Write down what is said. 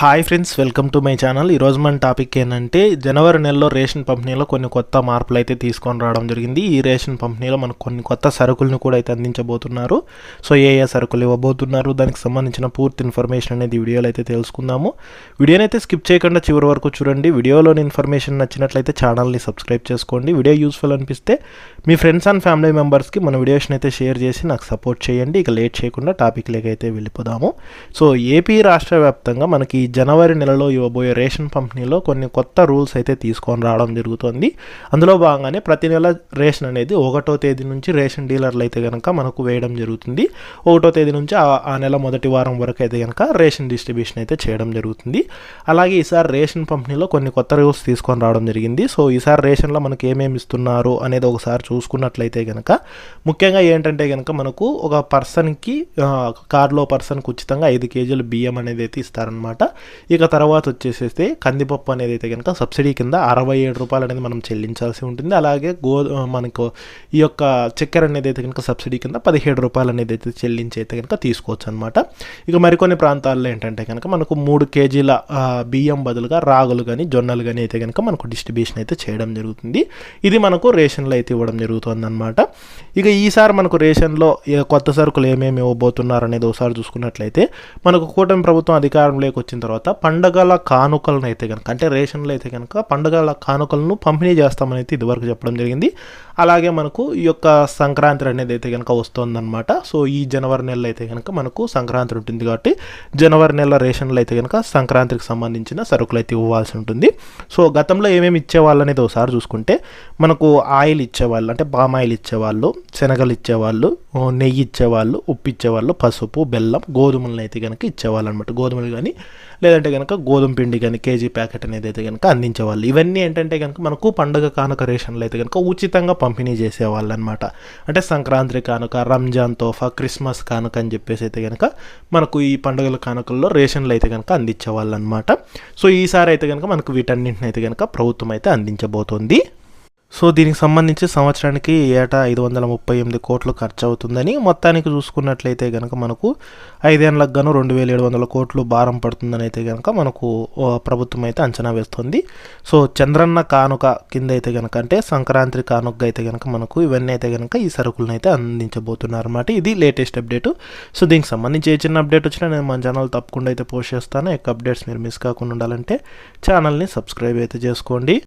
Hi friends welcome to my channel. ఈరోజు మన topic ఏంటంటే జనవరి నెలలో రేషన్ పంపిణీలో కొన్ని కొత్త మార్పులు అయితే తీసుకొని రావడం జరిగింది. ఈ రేషన్ పంపిణీలో మనకు కొన్ని కొత్త సరుకులను కూడా అయితే అందించబోతున్నారు. సో ఏ ఏ సరుకులు ఇవ్వబోతున్నారు దానికి సంబంధించిన పూర్తి ఇన్ఫర్మేషన్ అనేది వీడియోలో అయితే తెలుసుకుందాము. వీడియోని అయితే స్కిప్ చేయకుండా చివరి వరకు చూడండి. వీడియోలోని ఇన్ఫర్మేషన్ నచ్చినట్లయితే ఛానల్ని సబ్స్క్రైబ్ చేసుకోండి. వీడియో యూస్ఫుల్ అనిపిస్తే మీ ఫ్రెండ్స్ అండ్ ఫ్యామిలీ మెంబర్స్కి మన వీడియోస్ని అయితే షేర్ చేసి నాకు సపోర్ట్ చేయండి. ఇక లేట్ చేయకుండా టాపిక్లోకి అయితే వెళ్ళిపోదాము. సో ఏపీ రాష్ట్ర వ్యాప్తంగా మనకి జనవరి నెలలో ఇవ్వబోయే రేషన్ పంపిణీలో కొన్ని కొత్త రూల్స్ అయితే తీసుకొని రావడం జరుగుతుంది. అందులో భాగంగానే ప్రతి నెల రేషన్ అనేది ఒకటో తేదీ నుంచి రేషన్ డీలర్లు అయితే కనుక మనకు వేయడం జరుగుతుంది. ఒకటో తేదీ నుంచి ఆ నెల మొదటి వారం వరకు అయితే కనుక రేషన్ డిస్ట్రిబ్యూషన్ అయితే చేయడం జరుగుతుంది. అలాగే ఈసారి రేషన్ పంపిణీలో కొన్ని కొత్త రూల్స్ తీసుకొని రావడం జరిగింది. సో ఈసారి రేషన్లో మనకి ఏమేమి ఇస్తున్నారు అనేది ఒకసారి చూసుకున్నట్లయితే కనుక ముఖ్యంగా ఏంటంటే కనుక మనకు ఒక పర్సన్కి కార్లో పర్సన్కి ఉచితంగా ఐదు కేజీలు బియ్యం అనేది అయితే ఇస్తారనమాట ఇక తర్వాత వచ్చేసేస్తే కందిపప్పు అనేది అయితే కనుక సబ్సిడీ కింద అరవై ఏడు రూపాయలు అనేది మనం చెల్లించాల్సి ఉంటుంది. అలాగే గో మనకు ఈ యొక్క చక్కెర అనేది అయితే కనుక సబ్సిడీ కింద పదిహేడు రూపాయలు అనేది అయితే చెల్లించి అయితే కనుక తీసుకోవచ్చు అనమాట ఇక మరికొన్ని ప్రాంతాల్లో ఏంటంటే కనుక మనకు మూడు కేజీల బియ్యం బదులుగా రాగులు కానీ జొన్నలు కానీ అయితే కనుక మనకు డిస్ట్రిబ్యూషన్ అయితే చేయడం జరుగుతుంది. ఇది మనకు రేషన్లో అయితే ఇవ్వడం జరుగుతుంది అనమాట ఇక ఈసారి మనకు రేషన్లో కొత్త సరుకులు ఏమేమి ఇవ్వబోతున్నారు అనేది ఒకసారి చూసుకున్నట్లయితే మనకు కూటమి ప్రభుత్వం అధికారంలోకి వచ్చిన తర్వాత పండగల కానుకలను అయితే కనుక అంటే రేషన్లో అయితే కనుక పండగల కానుకలను పంపిణీ చేస్తామని అయితే ఇదివరకు చెప్పడం జరిగింది. అలాగే మనకు ఈ యొక్క సంక్రాంతి అనేది అయితే కనుక వస్తుందన్నమాట. సో ఈ జనవరి నెలలో అయితే కనుక మనకు సంక్రాంతి ఉంటుంది కాబట్టి జనవరి నెల రేషన్లో అయితే కనుక సంక్రాంతికి సంబంధించిన సరుకులు అయితే ఇవ్వాల్సి ఉంటుంది. సో గతంలో ఏమేమి ఇచ్చేవాళ్ళు అనేది ఒకసారి చూసుకుంటే మనకు ఆయిల్ ఇచ్చేవాళ్ళు అంటే పామ్ ఆయిల్ ఇచ్చేవాళ్ళు శనగలు ఇచ్చేవాళ్ళు నెయ్యి ఇచ్చేవాళ్ళు ఉప్పు ఇచ్చేవాళ్ళు పసుపు బెల్లం గోధుమలను అయితే కనుక ఇచ్చేవాళ్ళు అనమాట గోధుమలు కానీ లేదంటే కనుక గోధుమ పిండి కానీ కేజీ ప్యాకెట్ అనేది అయితే కనుక అందించేవాళ్ళు. ఇవన్నీ ఏంటంటే కనుక మనకు పండుగ కానుక రేషన్లు అయితే కనుక ఉచితంగా పంపిణీ చేసేవాళ్ళు అనమాట అంటే సంక్రాంతి కానుక రంజాన్ తోఫా క్రిస్మస్ కానుక అని చెప్పేసి అయితే కనుక మనకు ఈ పండుగల కానుకల్లో రేషన్లు అయితే కనుక అందించేవాళ్ళు అనమాట సో ఈసారి అయితే కనుక మనకు వీటన్నింటిని అయితే కనుక ప్రభుత్వం అయితే అందించబోతోంది. సో దీనికి సంబంధించి సంవత్సరానికి ఏటా ఐదు వందల ముప్పై ఎనిమిది కోట్లు ఖర్చు అవుతుందని మొత్తానికి చూసుకున్నట్లయితే కనుక మనకు ఐదేళ్ళకు గాను రెండు వేల ఏడు వందల కోట్లు భారం పడుతుందని అయితే కనుక మనకు ప్రభుత్వం అయితే అంచనా వేస్తుంది. సో చంద్రన్న కానుక కింద అయితే కనుక అంటే సంక్రాంతి కానుక అయితే కనుక మనకు ఇవన్నీ అయితే కనుక ఈ సరుకులను అయితే అందించబోతున్నారు అనమాట ఇది లేటెస్ట్ అప్డేట్. సో దీనికి సంబంధించి ఏ చిన్న అప్డేట్ వచ్చినా నేను మన ఛానల్ తప్పకుండా అయితే పోస్ట్ చేస్తాను. ఎక్కువ అప్డేట్స్ మీరు మిస్ కాకుండా ఉండాలంటే ఛానల్ని సబ్స్క్రైబ్ అయితే చేసుకోండి.